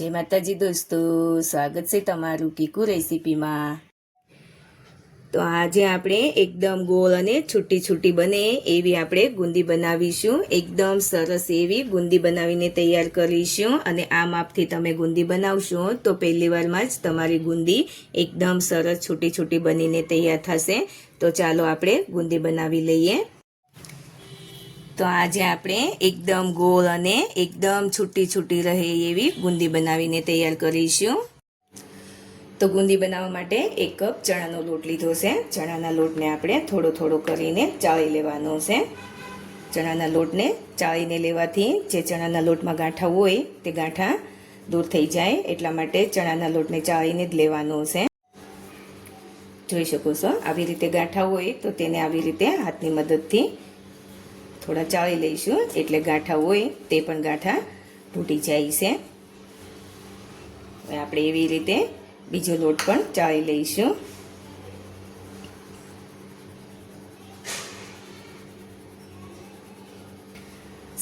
જય માતાજી દોસ્તો, સ્વાગત છે તમારું કીકુ રેસીપીમાં. તો આજે આપણે એકદમ ગોળ અને છૂટી છૂટી બને એવી આપણે ગુંદી બનાવીશું. એકદમ સરસ એવી ગુંદી બનાવીને તૈયાર કરીશું અને આ માપથી તમે ગુંદી બનાવશો તો પહેલી વારમાં જ તમારી ગુંદી એકદમ સરસ છૂટી છૂટી બનીને તૈયાર થશે. તો ચાલો આપણે ગુંદી બનાવી લઈએ. તો આજે આપણે એકદમ ગોળ અને એકદમ છૂટી છૂટી રહે એવી ગુંદી બનાવીને તૈયાર કરીશું. તો ગુંદી બનાવવા માટે એક કપ ચણાનો લોટ લીધો છે. ચણાના લોટને આપણે થોડો થોડો કરીને ચાળી લેવાનો છે. ચણાના લોટને ચાળીને લેવાથી જે ચણાના લોટમાં ગાંઠા હોય તે ગાંઠા દૂર થઈ જાય, એટલા માટે ચણાના લોટને ચાળીને જ લેવાનો છે. જોઈ શકો છો, આવી રીતે ગાંઠા હોય તો તેને આવી રીતે હાથની મદદથી થોડા ચાળી લઈશું. એટલે ગાંઠા હોય તે પણ ગાંઠા તૂટી જાય છે. હવે આપણે એવી રીતે બીજો લોટ પણ ચાળી લઈશું.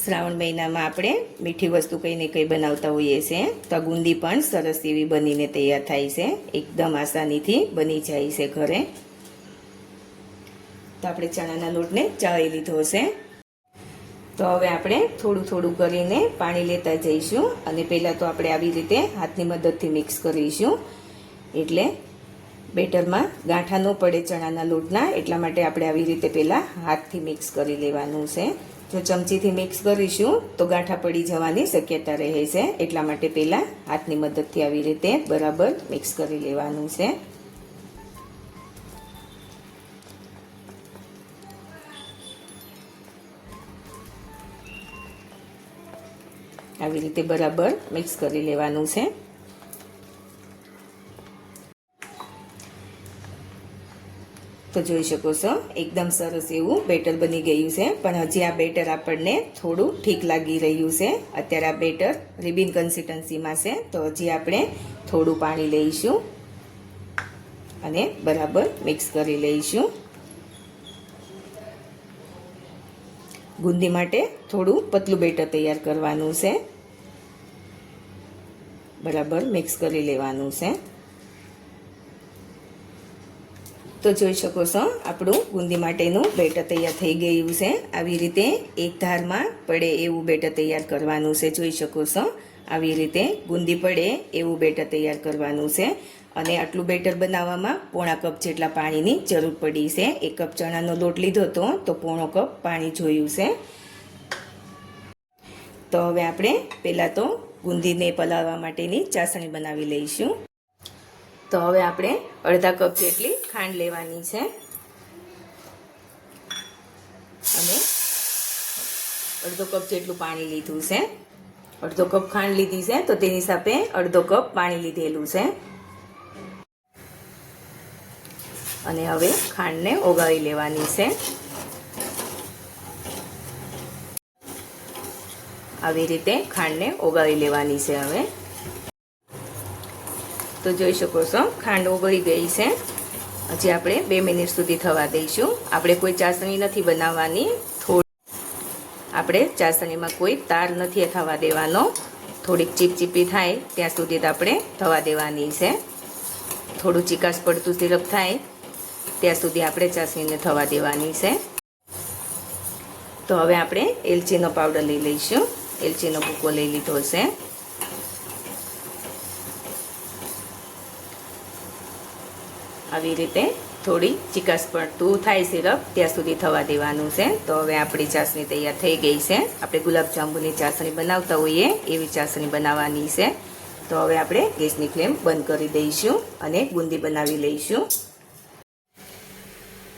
શ્રાવણ મહિનામાં આપણે મીઠી વસ્તુ કંઈ ને કંઈ બનાવતા હોઈએ છીએ. તો ગુંદી પણ સરસ એવી બનીને તૈયાર થાય છે. એકદમ આસાનીથી બની જાય છે ઘરે. તો આપણે ચણાના લોટને ચાળી લીધો છે તો હવે આપણે થોડું થોડું કરીને પાણી લેતા જઈશું અને પહેલાં તો આપણે આવી રીતે હાથની મદદથી મિક્સ કરીશું. એટલે બેટરમાં ગાંઠા ન પડે ચણાના લોટના, એટલા માટે આપણે આવી રીતે પહેલાં હાથથી મિક્સ કરી લેવાનું છે. જો ચમચીથી મિક્સ કરીશું, તો ગાંઠા પડી જવાની શક્યતા રહે છે. એટલા માટે પહેલાં હાથની મદદથી આવી રીતે બરાબર મિક્સ કરી લેવાનું છે. આવી રીતે બરાબર મિક્સ કરી લેવાનું છે. તો જોઈ શકો છો, એકદમ સરસ એવું બેટર બની ગયું છે. પણ હજી આ બેટર આપણને થોડું ઠીક લાગી રહ્યું છે. અત્યારે આ બેટર રિબિન કન્સિસ્ટન્સીમાં છે, તો હજી આપણે થોડું પાણી લઈશું અને બરાબર મિક્સ કરી લઈશું. ગુંદી માટે થોડું પતલું બેટર તૈયાર કરવાનું છે. બરાબર મિક્સ કરી લેવાનું છે. તો જોઈ શકો છો, આપણું ગુંદી માટેનું બેટર તૈયાર થઈ ગયું છે. આવી રીતે એક ધારમાં પડે એવું બેટર તૈયાર કરવાનું છે, જોઈ શકો છો. આવી રીતે ગુંદી પડે એવું બેટર તૈયાર કરવાનું છે. અને આટલું બેટર બનાવવામાં પોણા કપ જેટલા પાણીની જરૂર પડી છે. એક કપ ચણાનો લોટ લીધો હતો, તો પોણો કપ પાણી જોયું છે. તો હવે આપણે પહેલાં તો ગુંદીને પલાળવા માટેની ચાસણી બનાવી લઈશું. તો હવે આપણે અડધા કપ જેટલી ખાંડ લેવાની છે. અને અડધો કપ જેટલું પાણી લીધું છે. અડધો કપ ખાંડ લીધી છે, તો તેની સાથે અડધો કપ પાણી લીધેલું છે. અને હવે ખાંડને ઓગાળી લેવાની છે. આવી રીતે ખાંડને ઓગાળી લેવાની છે હવે. તો જોઈ શકો છો, ખાંડ ઓગળી ગઈ છે. હજી આપણે બે મિનિટ સુધી થવા દઈશું. આપણે કોઈ ચાસણી નથી બનાવવાની. થોડી આપણે ચાસણીમાં કોઈ તાર નથી થવા દેવાનો. થોડીક ચીપચીપી થાય ત્યાં સુધી આપણે થવા દેવાની છે. થોડું ચીકાશ પડતું સિરપ થાય ત્યાં સુધી આપણે ચાસણીને થવા દેવાની છે. તો હવે આપણે એલચીનો પાવડર લઈ લઈશું. એલચીનો ભૂકો લઈ લીધો છે આવી રીતે થોડી ચિકાસ પડતું થાય સિરપ ત્યાં સુધી થવા દેવાનું છે. તો હવે આપણી ચાસણી તૈયાર થઈ ગઈ છે. આપણે ગુલાબજાંબુની ચાસણી બનાવતા હોઈએ એવી ચાસણી બનાવવાની છે. તો હવે આપણે ગેસની ફ્લેમ બંધ કરી દઈશું અને બુંદી બનાવી લઈશું.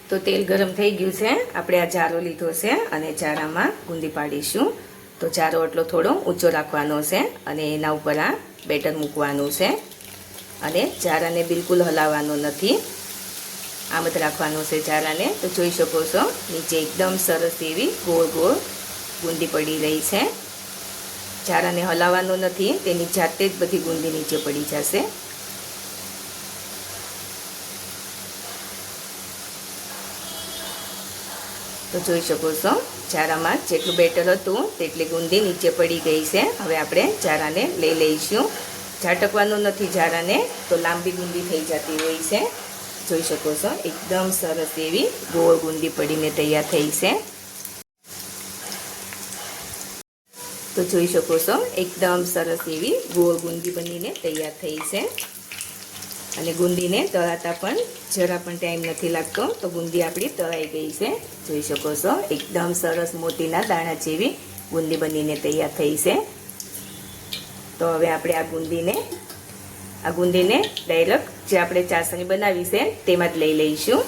તો તેલ ગરમ થઈ ગયું છે. આપણે આ જારો લીધો છે અને જારામાં ગુંદી પાડીશું. તો જારો એટલો થોડો ઊંચો રાખવાનો છે અને એના ઉપર આ બેટર મૂકવાનું છે. અને ચારાને બિલકુલ હલાવવાનો નથી. આમ જ રાખવાનો છે ચારાને. તો જોઈ શકો છો, નીચે એકદમ સરસ એવી ગોળ ગોળ ગુંદી પડી રહી છે. ચારાને હલાવવાનો નથી, તેની જાતે જ બધી ગુંદી નીચે પડી જશે. તો જોઈ શકો છો. ચારામાં જેટલું બેટર હતું તેટલી ગુંદી નીચે પડી ગઈ છે. હવે આપણે ચારાને લઈ લઈશું. ઝાટકવાનું નથી ઝારાને, તો લાંબી ગુંદી થઈ જતી હોય છે. જોઈ શકો છો, એકદમ સરસ એવી ગોળ ગુંદી પડીને તૈયાર થઈ છે. તો જોઈ શકો છો, એકદમ સરસ એવી ગોળ ગુંદી બનીને તૈયાર થઈ છે. અને ગુંદીને તળાતા પણ જરા પણ ટાઈમ નથી લાગતો. તો ગુંદી આપણી તળાઈ ગઈ છે. જોઈ શકો છો. એકદમ સરસ મોતીના દાણા જેવી ગુંદી બનીને તૈયાર થઈ છે. તો હવે આપણે આ ગુંદીને આ ગુંદીને ડાયરેક્ટ જે આપણે ચાસણી બનાવી છે તેમાં જ લઈ લઈશું.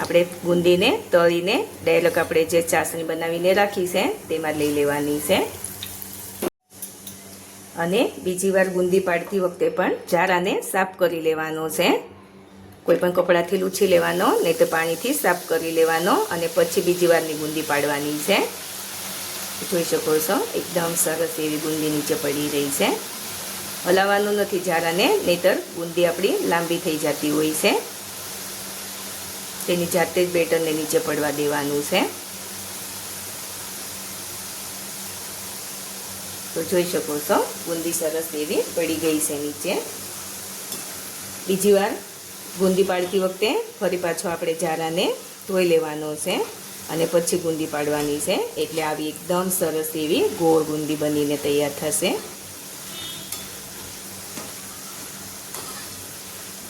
આપણે ગુંદીને તળીને ડાયરેક્ટ આપણે જે ચાસણી બનાવીને રાખી છે તેમાં લઈ લેવાની છે. અને બીજી વાર ગુંદી પાડતી વખતે પણ જારાને સાફ કરી લેવાનો છે. કોઈ પણ કપડાથી લૂછી લેવાનો, નહીં તો પાણીથી સાફ કરી લેવાનો અને પછી બીજી વારની ગુંદી પાડવાની છે. જોઈ શકો છો, એકદમ સરસ એવી ગુંદી નીચે પડી રહી છે. હલાવવાનું નથી જારાને નહીતર ગુંદી આપણી લાંબી થઈ જતી હોય છે. તેની જાતે જ બેટરને નીચે પડવા દેવાનું છે. તો જોઈ શકો છો, બુંદી સરસ એવી પડી ગઈ છે નીચે. બીજી વાર ગુંદી પાડતી વખતે ફરી પાછો આપણે જારાને ધોઈ લેવાનો છે અને પછી ગુંદી પાડવાની છે. એટલે આવી એકદમ સરસ એવી ગોળ ગુંદી બનીને તૈયાર થશે.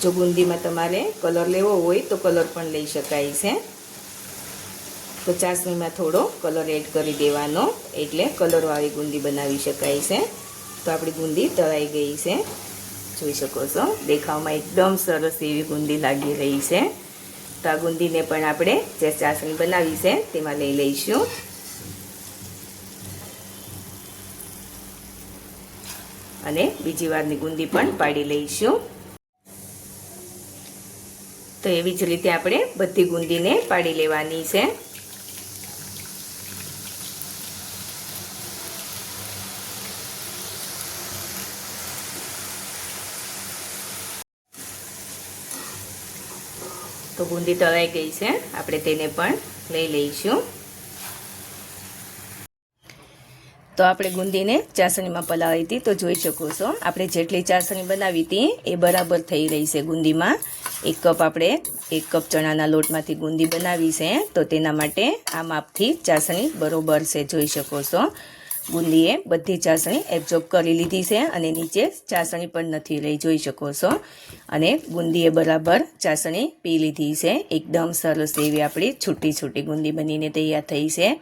જો ગુંદીમાં તમારે કલર લેવો હોય તો કલર પણ લઈ શકાય છે. તો ચાસણીમાં થોડો કલર એડ કરી દેવાનો. એટલે કલરવાળી ગુંદી બનાવી શકાય છે. તો આપણી ગુંદી તળાઈ ગઈ છે. જોઈ શકો છો. દેખાવમાં એકદમ સરસ એવી ગુંદી લાગી રહી છે. તો આ ગુંદીને પણ આપણે જે ચાસણી બનાવી છે, તેમાં લઈ લઈશું. અને બીજી વારની ગુંદી પણ પાડી લઈશું. તો એવી જ રીતે આપણે બધી ગુંદીને પાડી લેવાની છે. તો ગુંદી તળાઈ ગઈ છે. આપણે તેને પણ લઈ લઈશું. તો આપણે ગુંદીને ચાસણીમાં પલાળી હતી, તો જોઈ શકો છો. આપણે જેટલી ચાસણી બનાવી હતી, એ બરાબર થઈ રહી છે ગુંદીમાં. એક કપ આપણે, એક કપ ચણાના લોટમાંથી ગુંદી બનાવી છે, તો તેના માટે આ માપથી ચાસણી બરોબર છે, જોઈ શકો છો. ગુંદીએ બધી ચાસણી એબ્ઝોર્બ કરી લીધી છે અને નીચે ચાસણી પણ નથી રહી, જોઈ શકો છો. અને ગુંદીએ બરાબર ચાસણી પી લીધી છે. એકદમ સરસ એવી આપણી છૂટી છૂટી ગુંદી બનીને તૈયાર થઈ છે.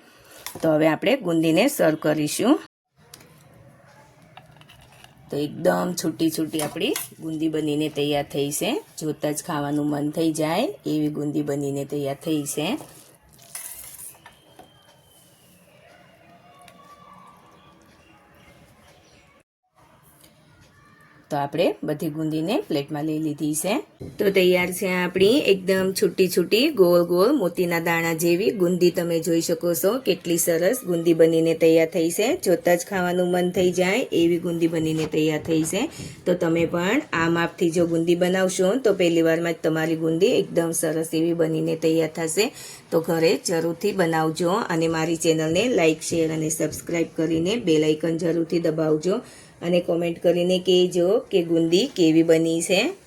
તો હવે આપણે ગુંદીને સર્વ કરીશું. તો એકદમ છૂટી છૂટી આપણી ગુંદી બનીને તૈયાર થઈ છે. જોતાં જ ખાવાનું મન થઈ જાય એવી ગુંદી બનીને તૈયાર થઈ છે. તો આપણે બધી ગુંદીને પ્લેટમાં લઈ લીધી છે. તો તૈયાર છે આપણી એકદમ છૂટી છૂટી, ગોળ ગોળ મોતીના દાણા જેવી ગુંદી તમે જોઈ શકો છો. કેટલી સરસ ગુંદી બનીને તૈયાર થઈ છે. જોતાં જ ખાવાનું મન થઈ જાય એવી ગુંદી બનીને તૈયાર થઈ છે. તો તમે પણ આ માપથી જો ગુંદી બનાવશો તો પહેલી વારમાં જ તમારી ગુંદી એકદમ સરસ એવી બનીને તૈયાર થશે. તો ઘરે જરૂરથી બનાવજો અને મારી ચેનલને લાઇક શેર અને સબસ્ક્રાઈબ કરીને બેલાઇકન જરૂરથી દબાવજો. અને કોમેન્ટ કરીને કહેજો કે ગુંદી કેવી બની છે.